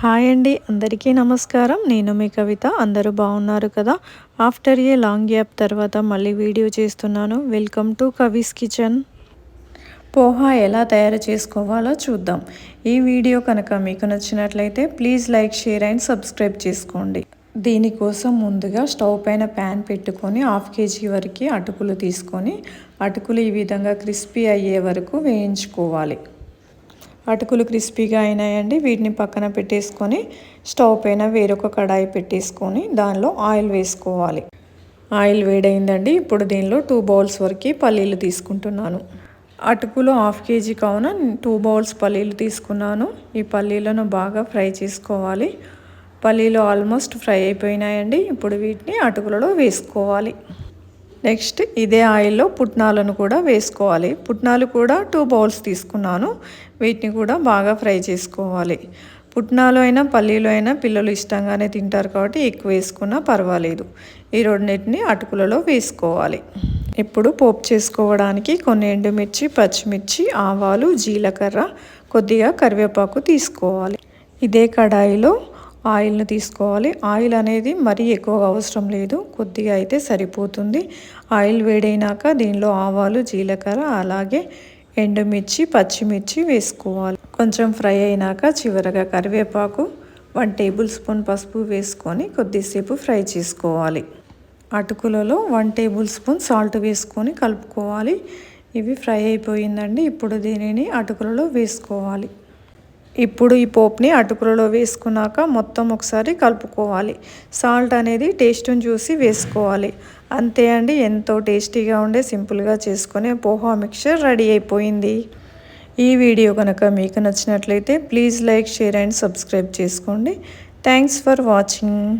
Hi అండి అందరికీ నమస్కారం. నేను మీ కవిత. అందరూ బాగున్నారు కదా? ఆఫ్టర్ ఏ లాంగ్ గ్యాప్ తర్వాత మళ్ళీ వీడియో చేస్తున్నాను. Welcome to Kavi's kitchen. Poha ఎలా తయారు చేసుకోవాలో చూద్దాం. ఈ వీడియో కనుక మీకు నచ్చినట్లయితే please like share and subscribe చేసుకోండి. దీనికోసం ముందుగా స్టవ్ పైన ప్యాన్ పెట్టుకొని హాఫ్ కేజీ వరకు అటుకులు తీసుకొని అటుకులు ఈ విధంగా క్రిస్పీ అయ్యే వరకు వేయించుకోవాలి. అటుకులు క్రిస్పీగా అయినాయండి. వీటిని పక్కన పెట్టేసుకొని స్టవ్ పైన వేరొక కడాయి పెట్టేసుకొని దానిలో ఆయిల్ వేసుకోవాలి. ఆయిల్ వేడైందండి. ఇప్పుడు దీనిలో టూ బౌల్స్ వరకు పల్లీలు తీసుకుంటున్నాను. అటుకులు హాఫ్ కేజీ కావున టూ బౌల్స్ పల్లీలు తీసుకున్నాను. ఈ పల్లీలను బాగా ఫ్రై చేసుకోవాలి. పల్లీలు ఆల్మోస్ట్ ఫ్రై అయిపోయినాయండి. ఇప్పుడు వీటిని అటుకులలో వేసుకోవాలి. నెక్స్ట్ ఇదే ఆయిల్లో పుట్నాలను కూడా వేసుకోవాలి. పుట్నాలు కూడా టూ బౌల్స్ తీసుకున్నాను. వీటిని కూడా బాగా ఫ్రై చేసుకోవాలి. పుట్నాలు అయినా పల్లీలు అయినా పిల్లలు ఇష్టంగానే తింటారు కాబట్టి ఎక్కువ వేసుకున్నా పర్వాలేదు. ఈ రెండింటిని అటుకులలో వేసుకోవాలి. ఇప్పుడు పోపు చేసుకోవడానికి కొన్ని ఎండుమిర్చి పచ్చిమిర్చి ఆవాలు జీలకర్ర కొద్దిగా కరివేపాకు తీసుకోవాలి. ఇదే కడాయిలో ఆయిల్ని తీసుకోవాలి. ఆయిల్ అనేది మరీ ఎక్కువగా అవసరం లేదు. కొద్దిగా అయితే సరిపోతుంది. ఆయిల్ వేడైనాక దీనిలో ఆవాలు జీలకర్ర అలాగే ఎండుమిర్చి పచ్చిమిర్చి వేసుకోవాలి. కొంచెం ఫ్రై అయినాక చివరగా కరివేపాకు వన్ టేబుల్ స్పూన్ పసుపు వేసుకొని కొద్దిసేపు ఫ్రై చేసుకోవాలి. అటుకులలో వన్ టేబుల్ స్పూన్ సాల్ట్ వేసుకొని కలుపుకోవాలి. ఇవి ఫ్రై అయిపోయిందండి. ఇప్పుడు దీనిని అటుకులలో వేసుకోవాలి. ఇప్పుడు ఈ పోప్ని అటుకులలో వేసుకున్నాక మొత్తం ఒకసారి కలుపుకోవాలి. సాల్ట్ అనేది టేస్ట్ని చూసి వేసుకోవాలి. అంతే అండి ఎంతో టేస్టీగా ఉండే సింపుల్గా చేసుకునే పోహా మిక్చర్ రెడీ అయిపోయింది. ఈ వీడియో కనుక మీకు నచ్చినట్లయితే please like share and subscribe చేసుకోండి. Thanks for watching.